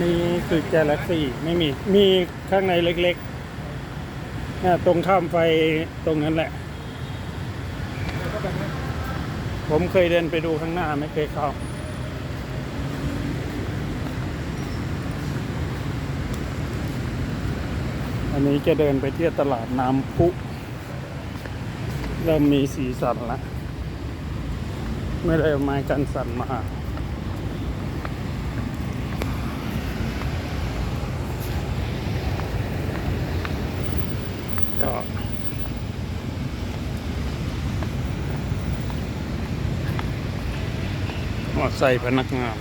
นี่คือแกล a ซี่ไม่มี มีข้างในเล็กๆน่ะตรงข้ามไฟตรงนั้นแหละ ผมเคยเดินไปดูข้างหน้าไม่เคยเข้าอันนี้จะเดินไปเที่ยวตลาดน้ำพุ เริ่มมีสีสันละ ไม่ได้เอาไม้กันสันมา มอใส่พนักงาน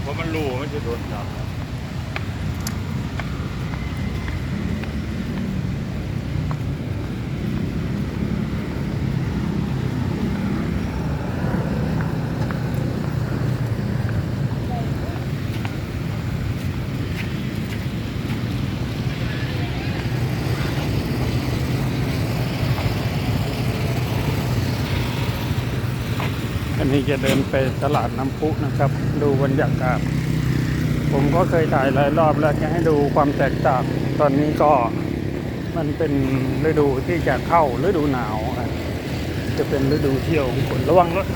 เพราะมันรู้มันจะโดนจับ จะเดินไปตลาดน้ำพุนะครับ ดูบรรยากาศ ผมก็เคยถ่ายหลายรอบแล้วจะให้ดูความแตกต่าง ตอนนี้ก็มันเป็นฤดูที่จะเข้าฤดูหนาว จะเป็นฤดูเที่ยวคนระวังรถ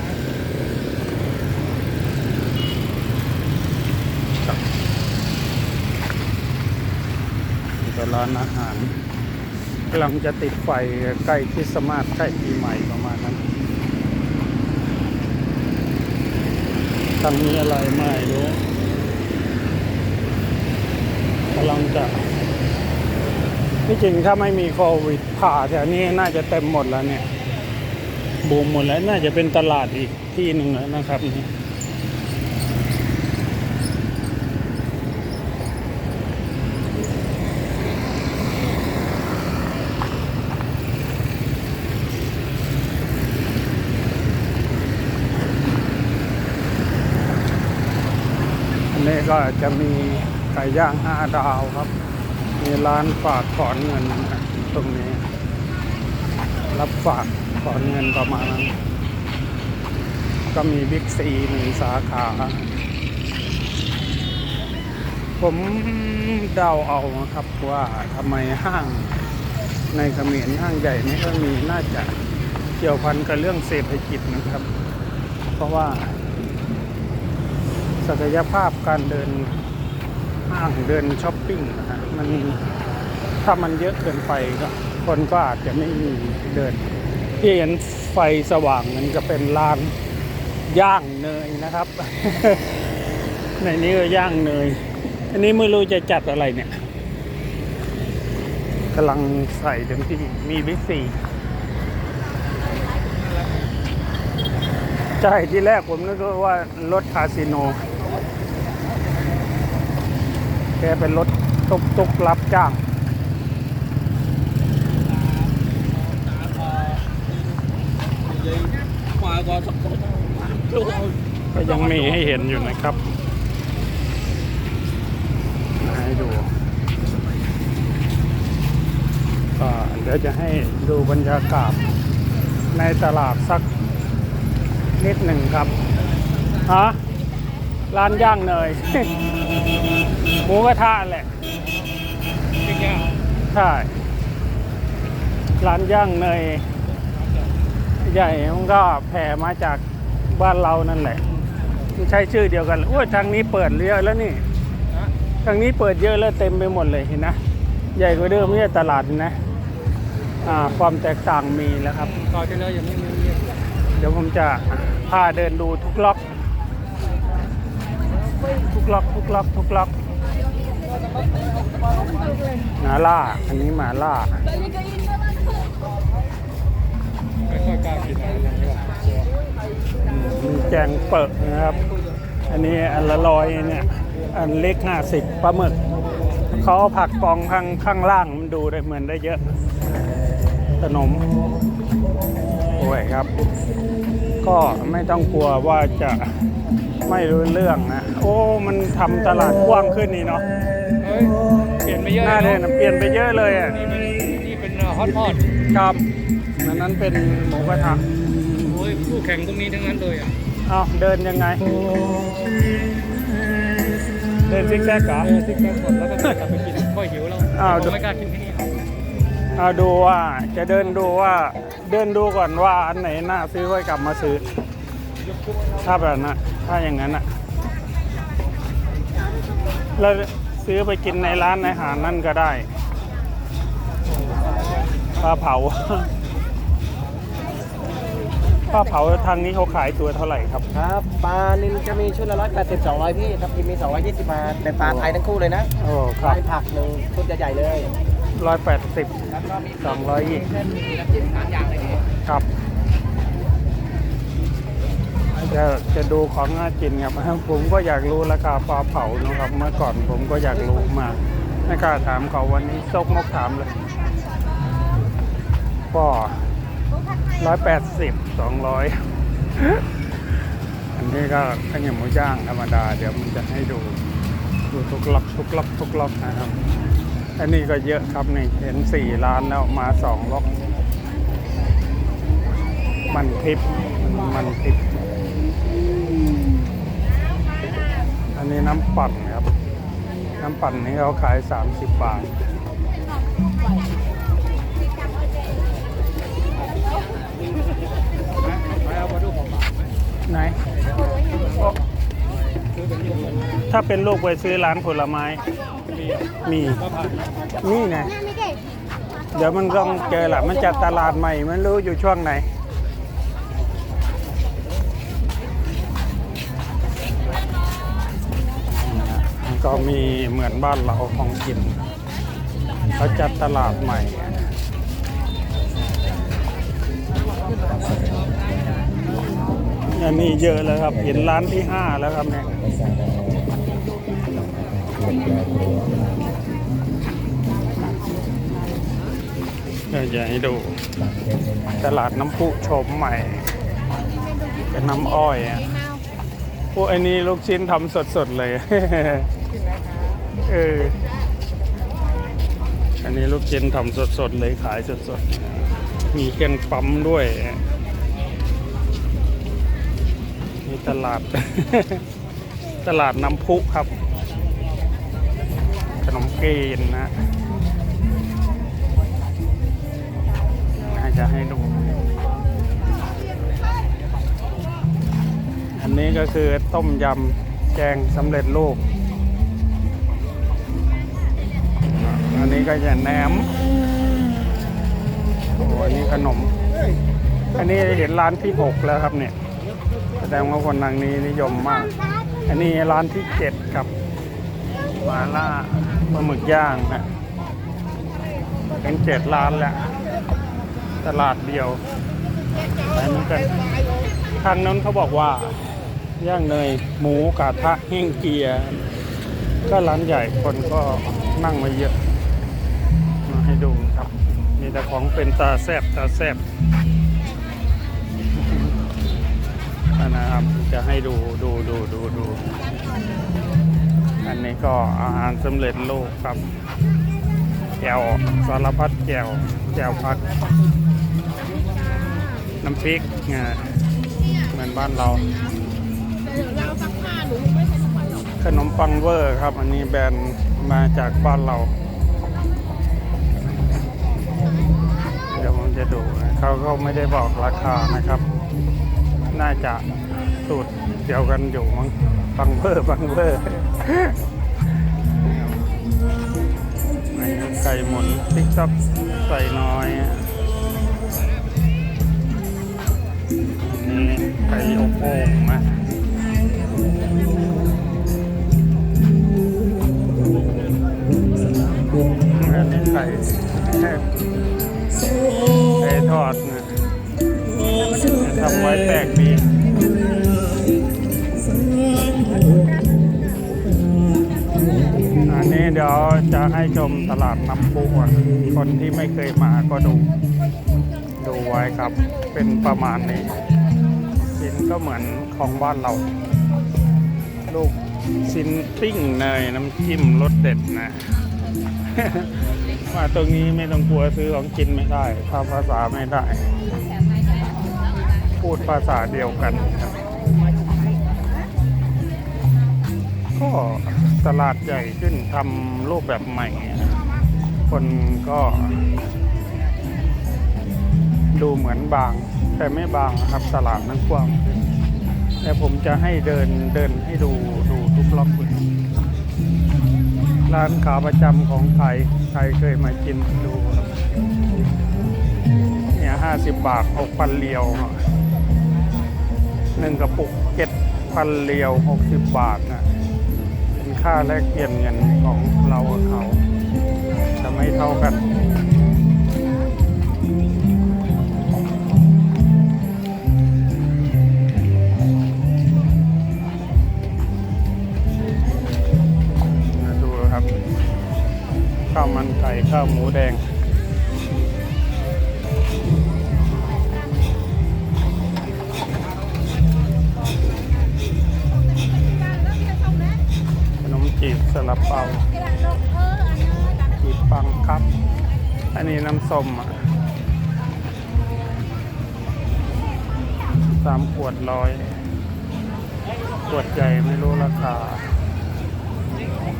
กับร้านอาหารกำลังจะติดไฟใกล้คริสต์มาสใกล้ปีใหม่ประมาณนั้น ทางนี้อะไรไม่รู้กำลังจะที่จริงถ้าไม่มีโควิดผ่าแถวนี้น่าจะเต็มหมดแล้วเนี่ย บูมหมดแล้วน่าจะเป็นตลาดอีกที่หนึ่งแล้วนะครับนี่ ก็จะมีไก่ย่างห้าดาวครับ มีร้านฝากถอนเงินตรงนี้ รับฝากถอนเงินประมาณนั้นก็มีบิ๊กซีหนึ่งสาขา ผมเดาเอาครับว่าทำไมห้างในเขมรห้างใหญ่ไม่ค่อยมีน่าจะเกี่ยวพันกับเรื่องเศรษฐกิจนะครับ เพราะว่า ศักยภาพการเดินห้างเดินช้อปปิ้งนะฮะมันถ้ามันเยอะเกินไปก็คนก็อาจจะไม่มีเดิน ที่เห็นไฟสว่างมันก็เป็นลานย่างเนยนะครับ ในนี้ก็ย่างเนย อันนี้ไม่รู้จะจัดอะไรเนี่ยกำลังใส่เต็มที่มีบิ๊กซีใช่ที่แรกผมนึกว่ารถคาสิโน แกเป็นรถตุกตุกรับจ้างก็สักคนก็ยังมีให้เห็นอยู่นะครับมาให้ดูก็เดี๋ยวจะให้ดูบรรยากาศในตลาดสักนิดหนึ่งครับฮะร้านย่างเนย หมูกระทะแหละใช่ร้านย่างเนยใหญ่มันก็แผ่มาจากบ้านเรานั่นแหละมันใช้ชื่อเดียวกันโอ้ยทางนี้เปิดเยอะแล้วนี่ทางนี้เปิดเยอะแล้วเต็มไปหมดเลยเห็นนะใหญ่กว่าเดิมเนี่ยตลาดนะอ่าความแตกต่างมีแล้วครับต่อที่แล้วยังไม่มีเดี๋ยวผมจะพาเดินดูทุกล็อก ทุกล็อกทุกล็อกทุกล็อกหมาล่า อันนี้หมาล่าไม่ค่อยกล้ากินอะไรอย่างนี้หรอกมีแกงเปิดนะครับ อันนี้อันละร้อยเนี่ย อันเล็กห้าสิบปลาหมึก เขาเอาผักกองข้างข้างล่างมันดูได้เหมือนได้เยอะขนมโอ้ยครับ ก็ไม่ต้องกลัวว่าจะไม่รู้เรื่องนะ โอ้ มันทำตลาดกว้างขึ้นนี่เนาะเฮ้ยเปลี่ยนไปเยอะหน้าเดินเปลี่ยนไปเยอะเลยอะนี่เป็นนี่เป็นฮอตพอตครับอันนั้นเป็นหมูกระทะโอ้ยคู่แข่งตรงนี้ทั้งนั้นเลยอะเอาเดินยังไงดินซิกแซกเหรอ เออซิกแซกหมดแล้วก็กลับไปกินค่อยหิวแล้วอ้าว ผมไม่กล้ากินที่นี่เอาดูว่าจะเดินดูว่าเดินดูก่อนว่าอันไหนน่าซื้อไว้กลับมาซื้อ ถ้าแบบนั้นถ้าอย่างนั้นอะ แล้วซื้อไปกินในร้านอาหารนั่นก็ได้ปลาเผาปลาเผาทางนี้เขาขายตัวเท่าไหร่ครับ ครับปลานิลจะมีชุดละร้อยแปดสิบสองร้อยพี่ครับกินมีสองร้อยยี่สิบบาทเป็นปลาไทยทั้งคู่เลยนะโอ้คปรัลาบผักหนึ่งชุดใหญ่ๆเลยร้อยแปดสิบแล้วก็มีสองร้อยยี่เส้นมีน้ำจิ้มสามอย่างเลยพี่ครับ จะจะดูของน่ากินครับผมก็อยากรู้ราคาปลาเผานะครับ เมื่อก่อนผมก็อยากรู้มากไม่กล้าถามเขาวันนี้ซกมกถามเลยก็ร้อยแปดสิบสองร้อยอันนี้ก็ข้าวเหนียวหมูย่างธรรมดา เดี๋ยวมันจะให้ดู ดูทุกล็อกทุกล็อกทุกล็อกนะครับ อันนี้ก็เยอะครับนี่เห็นสี่ร้านแล้วมาสองล็อก มันทิพมันทิพย์อั นี้น้ำปั่นครับ น้ำปั่นนี้เขาขาย 30 บาทไปเอามาดูของไหน ถ้าเป็นลูกไปซื้อร้านผลไม้ มีก็ผ่านนี่ไงเดี๋ยวมันต้องเจอแหละมันจัดตลาดใหม่ มันรู้อยู่ช่วงไหน ก็มีเหมือนบ้านเราของกินเขาจัดตลาดใหม่อันนี้เยอะแล้วครับ เห็นร้านที่ห้าแล้วครับเนี่ยเดี๋ยวจะให้ดู ตลาดน้ำพุชมใหม่ เป็นน้ำอ้อยอะพวกไอ้นี้ลูกชิ้นทำสดๆเลย เออ อันนี้ลูกชิ้นทำสดๆเลยขายสดๆ มีเครื่องปั๊มด้วย มีตลาด ตลาดน้ำพุครับ ขนมเกนนะน่าจะให้ดู อันนี้ก็คือต้มยำแกงสำเร็จรูป อันนี้ก็จะแหนมโอ้อันนี้ขนม อันนี้เห็นร้านที่หกแล้วครับเนี่ย แสดงว่าคนทางนี้นิยมมาก อันนี้ร้านที่เจ็ดครับมาล่าปลาหมึกย่างนะเป็นเจ็ดร้านแหล้วตลาดเดียวไปเหมือนกันทางนั้นเขาบอกว่า ย่างเนยหมูกระทะแห้งเกียก็ร้านใหญ่คนก็นั่งมาเยอะ ดูครับ มีแต่ของเป็นตาแซบตาแซบอันะครับจะให้ดูดูดูดูดู อันนี้ก็อาหารสำเร็จรูปครับแก้วสารพัดแก้วแก้วพัก น้ำพริกไงเหมือนบ้านเราขนมปังเวอร์ครับ อันนี้แบรนด์มาจากบ้านเรา เดี๋ยวผมจะดูนะเขาก็ไม่ได้บอกราคานะครับ น่าจะสูตรเดียวกันอยู่มั้งปังเวอร์ปังเวอร์นี่ไก่หมุนติ๊กต๊อกใส่น้อยนนี่ไก่อบโอ่งนะอันนี้ไก่ ไก่ทอดนะทำไว้แปลกดีอันนี้เดี๋ยวจะให้ชมตลาดน้ำพุอะคนที่ไม่เคยมาก็ดู ดูไว้ครับ เป็นประมาณนี้ชิ้นก็เหมือนของบ้านเรา ลูกชิ้นปิ้งเนยน้ำจิ้มรสเด็ดนะ มาตรงนี้ไม่ต้องกลัวซื้อของกินไม่ได้ถ้าภาษาไม่ได้ พูดภาษาเดียวกันครับก็ตลาดใหญ่ขึ้นทำรูปแบบใหม่ คนก็ดูเหมือนบาง แต่ไม่บางครับตลาดนั้นกว้างแต่ผมจะให้เดินเดินให้ดูดูทุกล็อกเลย ร้านขาประจำของไทย ใครเคยมากินดูครับ เนี่ยห้าสิบบาทหกพันเรียวหนึ่งกระปุกเจ็ดพันเรียวหกสิบบาทนะเป็นค่าแลกเปลี่ยนเงินของเรากับเขาจะไม่เท่ากัน ข้าวมันไก่ข้าวหมูแดง ขนมจีบสลับเปาจีบปังครับ อันนี้น้ำส้มอะสามขวดร้อยขวดใหญ่ไม่รู้ราคา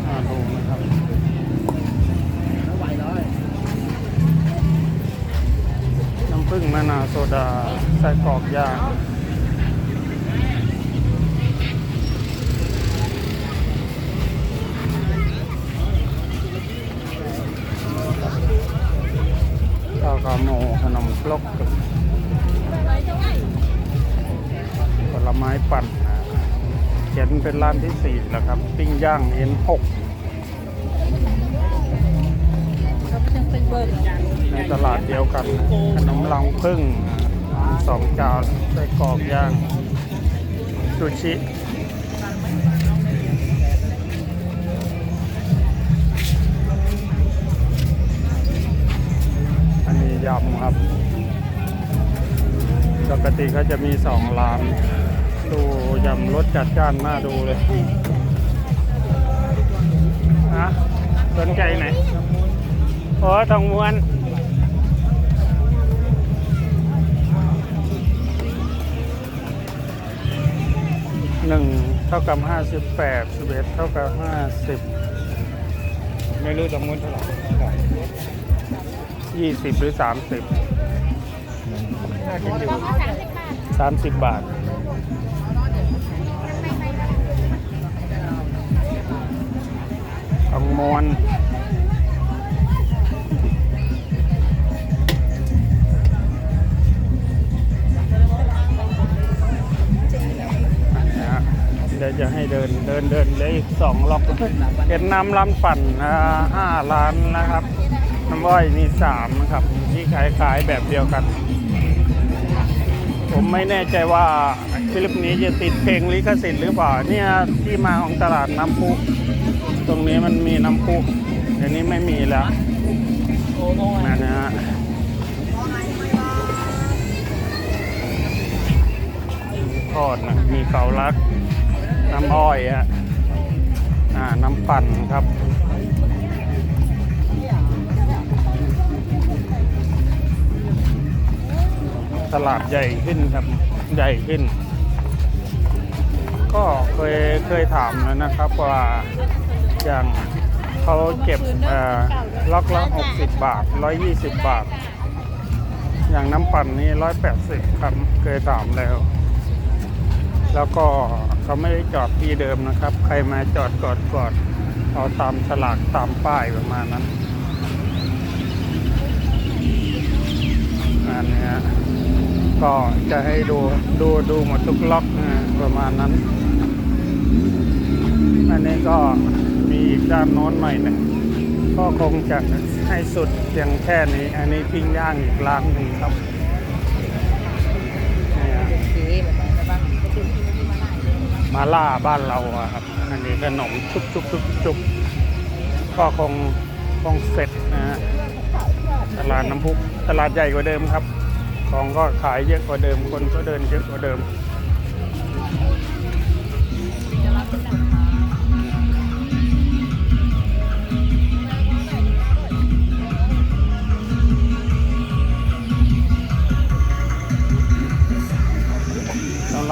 มาดูนะครับำผึ้งมะนาวโซดาไส้กรอกย่างข้าวขาหมูขนมครกผลไม้ปั่นนะเขียนเป็นร้านที่สี่แล้วครับ ปิ้งย่างเอ็นหกในตลาดเดียวกันขนมลั งพึ่งสองจานไส้กรอกย่างซูชิอันนี้ยำครับปกติเขาจะมีสองร้านดูยำรสจัดจ้านน่าดูเลยฮะสนใจไหนโอ้ทองม้วน เท่ากับห้าสิบแปดสิบเอ็ดเท่ากับห้าสิบไม่รู้ทองม้วนเท่าไหร่ยี่สิบหรือสามสิบน่ากินอยู่สามสิบบาททองม้วน จะให้เดินเดินเดินเลยอีกสองล็อกเป็นน้ำลำปั่นอ่าห้าล้านนะครับ น้ำอ้อยมีสามนะครับ ที่ขายขายแบบเดียวกัน ผมไม่แน่ใจว่าคลิปนี้จะติดเพลงลิขสิทธิ์หรือเปล่าเนี่ยที่มาของตลาดน้ำพุตรงนี้มันมีน้ำพุเดี๋ยวนี้ไม่มีแล้วนะนะฮะทอดนะมีเกาลัด น้ำอ้อยฮะอ่าน้ำปั่นครับตลาดใหญ่ขึ้นครับใหญ่ขึ้น ก็เคยเคยถามแล้วนะครับว่าอย่างเขาเก็บเอ่อล็อกละ60 บาท 120 บาท อย่างน้ำปั่นนี่180ครับเคยถามแล้ว แล้วก็เขาไม่ได้จอดที่เดิมนะครับ ใครมาจอดก่อนก่อนเอาตามฉลากตามป้ายประมาณนั้นอันนี้ก็จะให้ดูดูดูหมดทุกล็อกนะประมาณนั้น อันนี้ก็มีอีกด้านโน้นหน่อยหนึงก็คงจะให้สุดเพียงแค่นี้ อันนี้ปิ้งย่างอีกร้านหนึ่งครับ มาล่าบ้านเราอะครับ อันนี้ขนมชุบชุบชุบชุบก็คงคงเสร็จนะฮะตลาดน้ำพุตลาดใหญ่กว่าเดิมครับ ของก็ขายเยอะกว่าเดิม คนก็เดินเยอะกว่าเดิม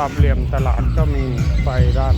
ามเหลี่ยมตลาดก็มีไฟด้าน